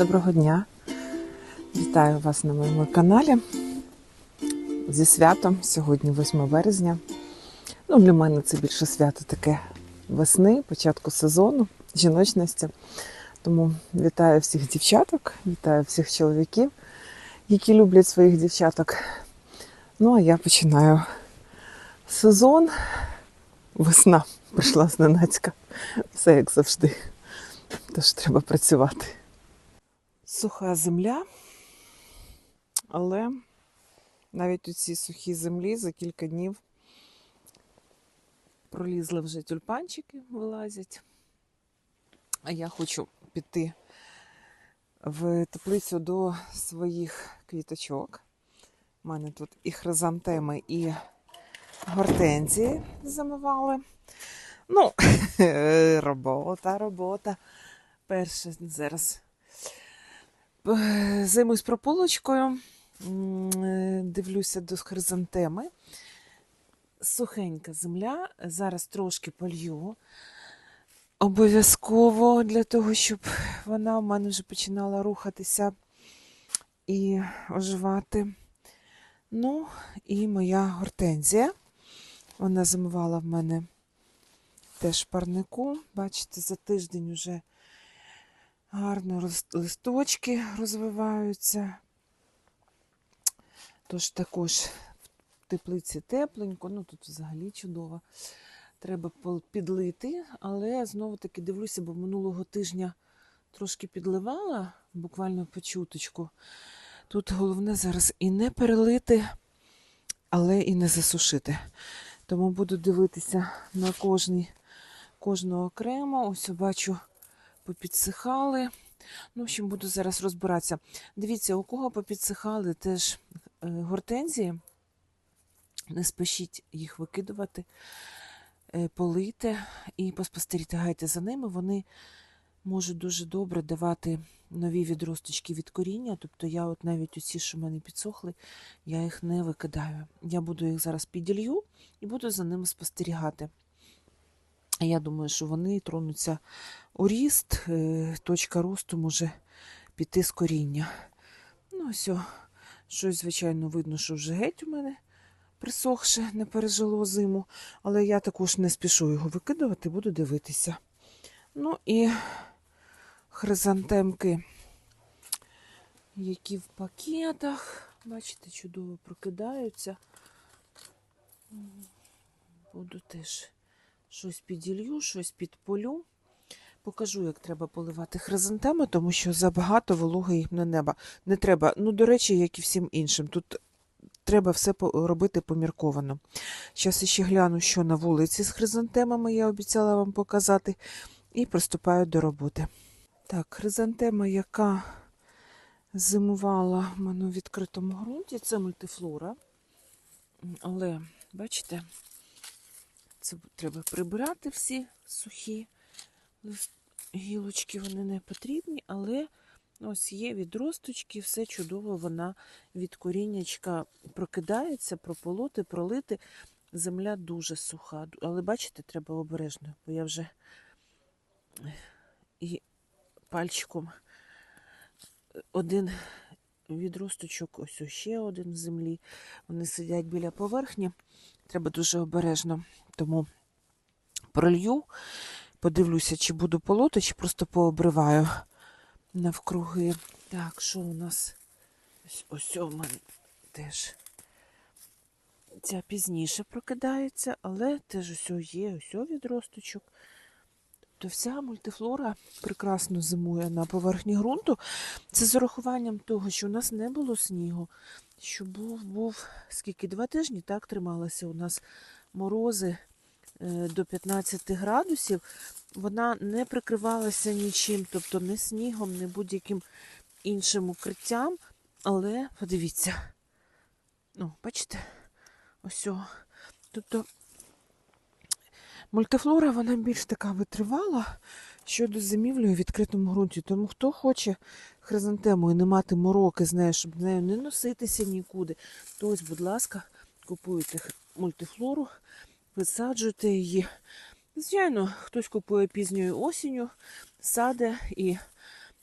Доброго дня! Вітаю вас на моєму каналі. Зі святом. Сьогодні 8 березня. Ну, Для мене це більше свято таке весни, початку сезону, жіночності. Тому вітаю всіх дівчаток, вітаю всіх чоловіків, які люблять своїх дівчаток. Ну, а я починаю сезон. Весна прийшла зненацька. Все як завжди. Тож треба працювати. Суха земля, але навіть у цій сухій землі за кілька днів пролізли вже тюльпанчики, вилазять. А я хочу піти в теплицю до своїх квіточок. У мене тут і хризантеми, і гортензії замивали. Ну, робота, робота. Перше зараз займусь прополочкою, дивлюся до хризантеми. Сухенька земля. Зараз трошки полью. Обов'язково для того, щоб вона в мене вже починала рухатися і оживати. Ну, і моя гортензія. Вона замивала в мене теж парнику. Бачите, за тиждень вже гарно листочки розвиваються. Тож також в теплиці тепленько, ну тут взагалі чудово. Треба підлити, але знову-таки дивлюся, бо минулого тижня трошки підливала, буквально по чуточку. Тут головне зараз і не перелити, але і не засушити. Тому буду дивитися на кожний, кожного окремо. Ось бачу, попідсихали. Ну, в общем, буду зараз розбиратися. Дивіться, у кого попідсихали теж е, гортензії. Не спешіть їх викидувати, е, полийте і поспостерігайте за ними. Вони можуть дуже добре давати нові відросточки від коріння. Тобто я от навіть усі, що в мене підсохли, я їх не викидаю. Я буду їх зараз піділью і буду за ними спостерігати. Я думаю, що вони тронуться у ріст, е, точка росту може піти з коріння. Ну, ось, щось, звичайно, видно, що вже геть у мене присохше, не пережило зиму, але я також не спішу його викидувати, буду дивитися. Ну і хризантемки, які в пакетах, бачите, чудово прокидаються. Буду теж щось піділью, щось підполю. Покажу, як треба поливати хризантеми, тому що забагато вологи їм не неба. Не треба. Ну, до речі, як і всім іншим. Тут треба все робити помірковано. Зараз ще гляну, що на вулиці з хризантемами я обіцяла вам показати, і приступаю до роботи. Так, хризантема, яка зимувала в мене у відкритому ґрунті, це мультифлора. Але, бачите, це треба прибирати всі сухі гілочки, вони не потрібні, але ось є відросточки, все чудово, вона від коріннячка прокидається, прополоти, пролити. Земля дуже суха. Але бачите, треба обережно, бо я вже і пальчиком один відросточок, ось ще один в землі. Вони сидять біля поверхні. Треба дуже обережно. Тому пролью, подивлюся, чи буду полоти, чи просто пообриваю навкруги. Так, що у нас? Ось ось у мене теж. Ця пізніше прокидається, але теж ось є, ось відросточок. Тобто вся мультифлора прекрасно зимує на поверхні ґрунту. Це з урахуванням того, що у нас не було снігу, що був, був скільки два тижні так трималися у нас морози е, до 15 градусів. Вона не прикривалася нічим, тобто не снігом, не будь-яким іншим укриттям. Але подивіться, ну, бачите, ось. Тобто Мультифлора вона більш така витривала щодо зимівлі у відкритому ґрунті. Тому хто хоче хризантему і не мати мороки з нею, щоб нею не носитися нікуди, то ось, будь ласка, купуйте мультифлору, висаджуйте її. Звичайно, хтось купує пізньою осінню, саде і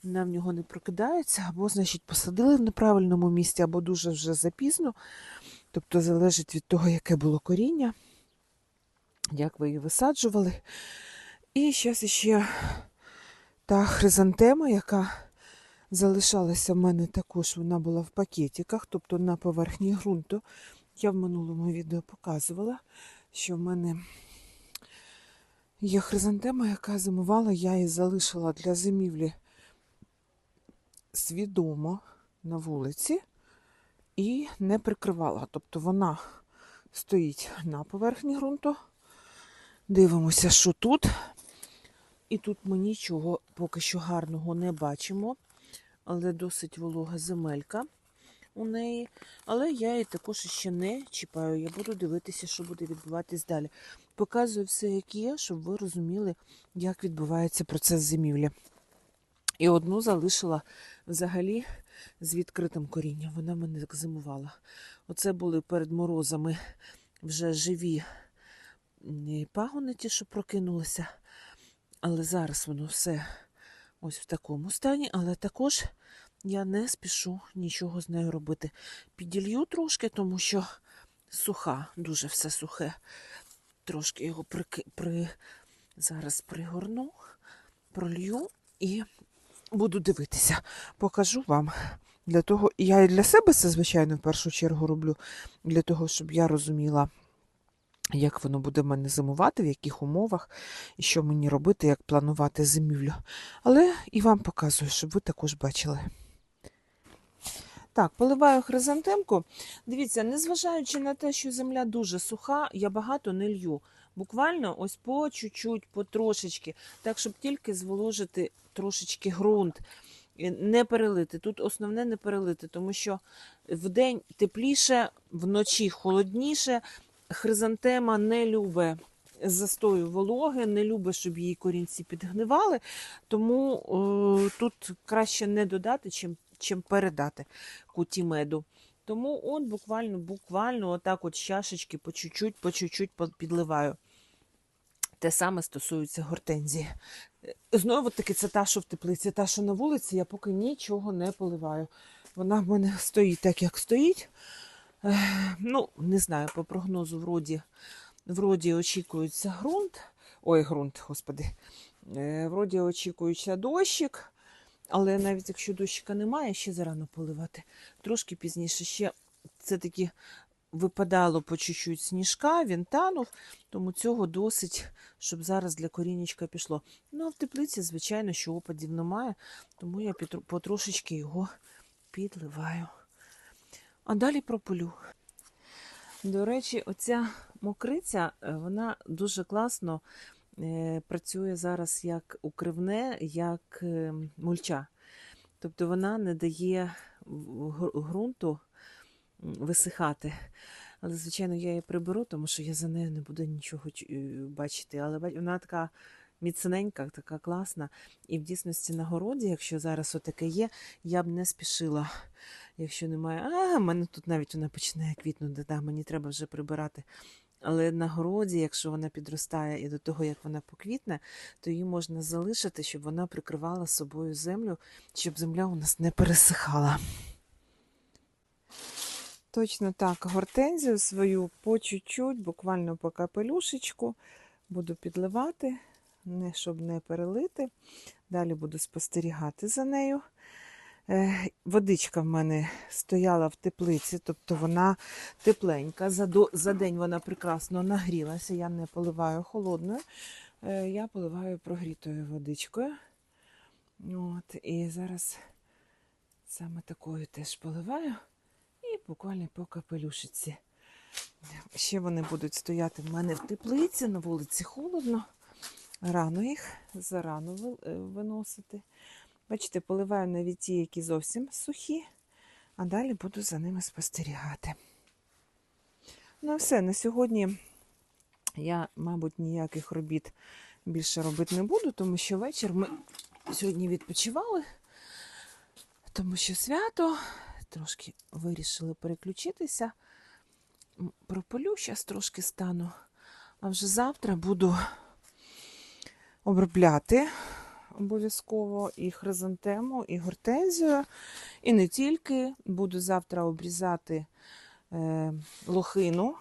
вона в нього не прокидається, або, значить, посадили в неправильному місці, або дуже вже запізно. Тобто залежить від того, яке було коріння, як ви її висаджували. І зараз ще та хризантема, яка залишалася в мене також, вона була в пакетиках, тобто на поверхні ґрунту. Я в минулому відео показувала, що в мене є хризантема, яка зимувала, я її залишила для зимівлі свідомо на вулиці і не прикривала. Тобто вона стоїть на поверхні ґрунту. Дивимося, що тут. І тут ми нічого поки що гарного не бачимо, але досить волога земелька у неї. Але я її також ще не чіпаю. Я буду дивитися, що буде відбуватись далі. Показую все, як є, щоб ви розуміли, як відбувається процес зимівлі. І одну залишила взагалі з відкритим корінням. Вона мене так зимувала. Оце були перед морозами вже живі пагони, ті, що прокинулися. Але зараз воно все ось в такому стані. Але також я не спішу нічого з нею робити. Піділью трошки, тому що суха, дуже все сухе. Трошки його прики... при... зараз пригорну, пролью і буду дивитися. Покажу вам. Для того, я і для себе це, звичайно, в першу чергу роблю, для того, щоб я розуміла, як воно буде в мене зимувати, в яких умовах, і що мені робити, як планувати зимівлю. Але і вам показую, щоб ви також бачили. Так, поливаю хризантемку. Дивіться, незважаючи на те, що земля дуже суха, я багато не лью. Буквально ось по чуть-чуть, по трошечки, так, щоб тільки зволожити трошечки ґрунт. Не перелити. Тут основне не перелити, тому що вдень тепліше, вночі холодніше. Хризантема не любить застою вологи, не любить, щоб її корінці підгнивали. Тому е, тут краще не додати, чим, чим передати куті меду. Тому от буквально, буквально отак от чашечки по чуть-чуть, по чуть-чуть підливаю. Те саме стосується гортензії. Е, Знову таки, це та, що в теплиці, та, що на вулиці, я поки нічого не поливаю. Вона в мене стоїть так, як стоїть. Ну, не знаю, по прогнозу вроді, вроді очікується ґрунт. Ой, ґрунт, господи. Е, Вроді очікується дощик, але навіть якщо дощика немає, ще зарано поливати. Трошки пізніше ще це таки випадало по чуть-чуть сніжка, він танув, тому цього досить, щоб зараз для корінечка пішло. Ну, а в теплиці, звичайно, що опадів немає, тому я потрошечки його підливаю. А далі прополю. До речі, оця мокриця, е, вона дуже класно е, працює зараз як укривне, як е, мульча. Тобто вона не дає ґрунту висихати. Але, звичайно, я її приберу, тому що я за нею не буду нічого бачити. Але вона така міцненька, така класна. І в дійсності на городі, якщо зараз отаке є, я б не спішила. Якщо немає, а в мене тут навіть вона починає квітнути, да, мені треба вже прибирати. Але на городі, якщо вона підростає і до того, як вона поквітне, то її можна залишити, щоб вона прикривала собою землю, щоб земля у нас не пересихала. Точно так, гортензію свою по чуть-чуть, буквально по капелюшечку, буду підливати, не, щоб не перелити. Далі буду спостерігати за нею. Водичка в мене стояла в теплиці, тобто вона тепленька. За, до, за день вона прекрасно нагрілася. Я не поливаю холодною, е, я поливаю прогрітою водичкою. От, і зараз саме такою теж поливаю. І буквально по капелюшиці. Ще вони будуть стояти в мене в теплиці, на вулиці холодно. Рано їх зарано е, виносити. Бачите, поливаю навіть ті, які зовсім сухі, а далі буду за ними спостерігати. Ну, все, на сьогодні я, мабуть, ніяких робіт більше робити не буду, тому що вечір ми сьогодні відпочивали, тому що свято, трошки вирішили переключитися. М, Прополю, зараз трошки стану, а вже завтра буду обробляти обов'язково, і хризантему, і гортензію. І не тільки. Буду завтра обрізати е, лохину.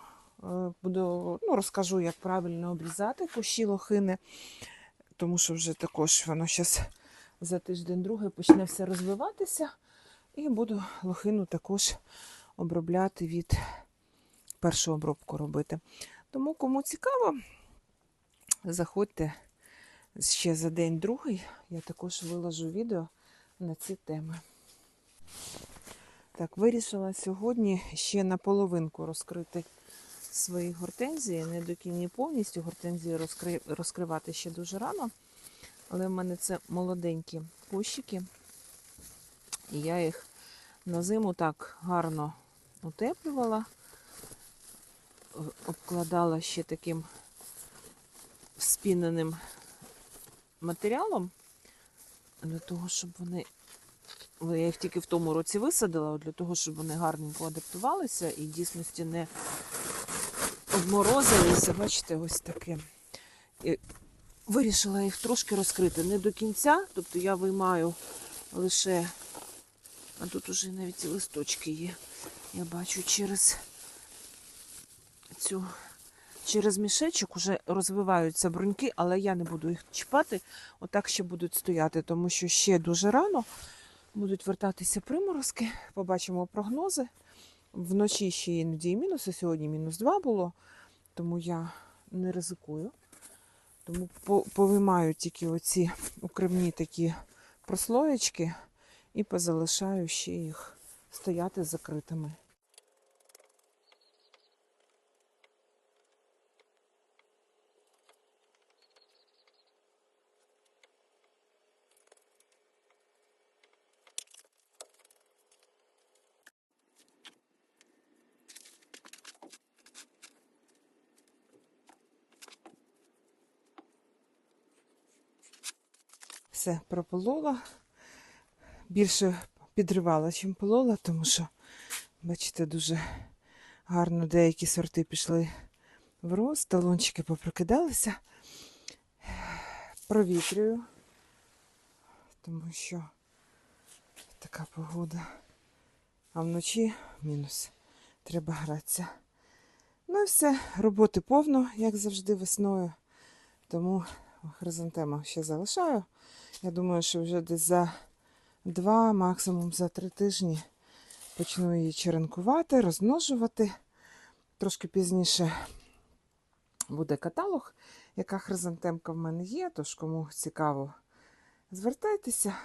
Е, буду, ну, розкажу, як правильно обрізати кущі лохини, тому що вже також воно зараз за тиждень-другий почне все розвиватися. І буду лохину також обробляти від першу обробку робити. Тому, кому цікаво, заходьте ще за день-другий. Я також виложу відео на ці теми. Так, вирішила сьогодні ще наполовинку розкрити свої гортензії. Не до кінні повністю гортензії розкри... розкривати ще дуже рано. Але в мене це молоденькі кущики. І я їх на зиму так гарно утеплювала, обкладала ще таким спіненим матеріалом для того, щоб вони. але Я їх тільки в тому році висадила, для того, щоб вони гарненько адаптувалися і дійсності не обморозилися. Бачите, ось таке. І вирішила їх трошки розкрити. Не до кінця, тобто я виймаю лише, а тут уже навіть і листочки є. Я бачу через цю через мішечок вже розвиваються бруньки, але я не буду їх чіпати. Отак ще будуть стояти, тому що ще дуже рано будуть вертатися приморозки. Побачимо прогнози. Вночі ще іноді мінуси, сьогодні мінус 2 було, тому я не ризикую. Тому повимаю тільки оці укривні такі прослоєчки і позалишаю ще їх стояти закритими. Все, прополола. Більше підривала, чим полола, тому що, бачите, дуже гарно деякі сорти пішли в рост, талончики попрокидалися. Провітрюю, тому що така погода. А вночі мінус. Треба гратися. Ну і все, роботи повно, як завжди, весною. Тому хризантему ще залишаю. Я думаю, що вже десь за два, максимум за три тижні почну її черенкувати, розмножувати. Трошки пізніше буде каталог, яка хризантемка в мене є, тож кому цікаво, звертайтеся,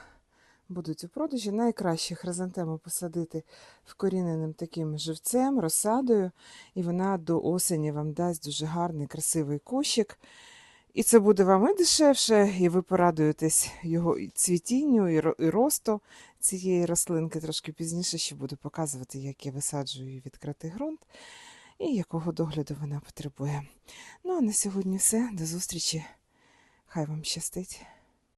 будуть у продажі. Найкраще хризантему посадити вкоріненим таким живцем, розсадою, і вона до осені вам дасть дуже гарний, красивий кущик. І це буде вам і дешевше, і ви порадуєтесь його цвітінню, і росту цієї рослинки. Трошки пізніше ще буду показувати, як я висаджую відкритий ґрунт і якого догляду вона потребує. Ну а на сьогодні все. До зустрічі. Хай вам щастить.